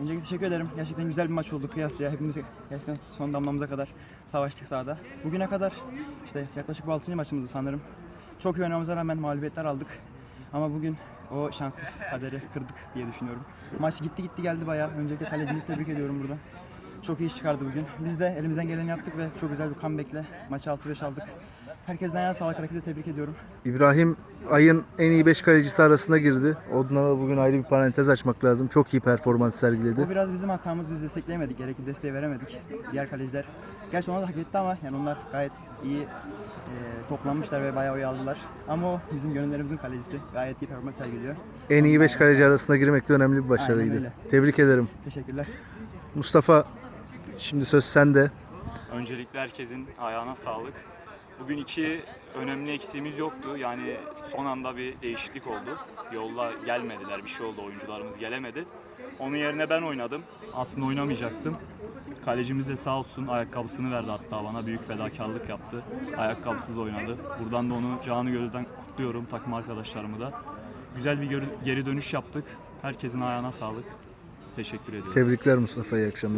Öncelikle teşekkür ederim. Gerçekten güzel bir maç oldu kıyasıya. Hepimiz gerçekten son damlamıza kadar savaştık sahada. Bugüne kadar işte yaklaşık bu 6. maçımızdı sanırım. Çok iyi oynamamıza rağmen mağlubiyetler aldık. Ama bugün o şanssız kaderi kırdık diye düşünüyorum. Maç gitti gitti geldi bayağı. Öncelikle kalecimizi tebrik ediyorum burada. Çok iyi iş çıkardı bugün. Biz de elimizden geleni yaptık ve çok güzel bir comeback'le maçı 6-5 aldık. Herkesten ayağa sağlık rakibi tebrik ediyorum. İbrahim ayın en iyi 5 kalecisi arasına girdi. Onunla bugün ayrı bir parantez açmak lazım. Çok iyi performans sergiledi. Bu biraz bizim hatamız. Biz destekleyemedik. Gerekli desteği veremedik. Diğer kaleciler. Gerçi onlar da hak etti ama yani onlar gayet iyi e, toplanmışlar ve bayağı oy aldılar. Ama o bizim gönüllerimizin kalecisi. Gayet iyi performans sergiliyor. En iyi 5 kaleci arasına girmek de önemli bir başarıydı. Tebrik ederim. Teşekkürler. Mustafa şimdi söz sende. Öncelikle herkesin ayağına sağlık. Bugün iki önemli eksiğimiz yoktu. Yani son anda bir değişiklik oldu. Yolla gelmediler, bir şey oldu, oyuncularımız gelemedi. Onun yerine ben oynadım. Aslında oynamayacaktım. Kalecimiz de sağ olsun ayakkabısını verdi hatta bana. Büyük fedakarlık yaptı. Ayakkabısız oynadı. Buradan da onu canı gönülden kutluyorum takım arkadaşlarımı da. Güzel bir geri- dönüş yaptık. Herkesin ayağına sağlık. Teşekkür ediyorum. Tebrikler Mustafa. İyi akşamlar.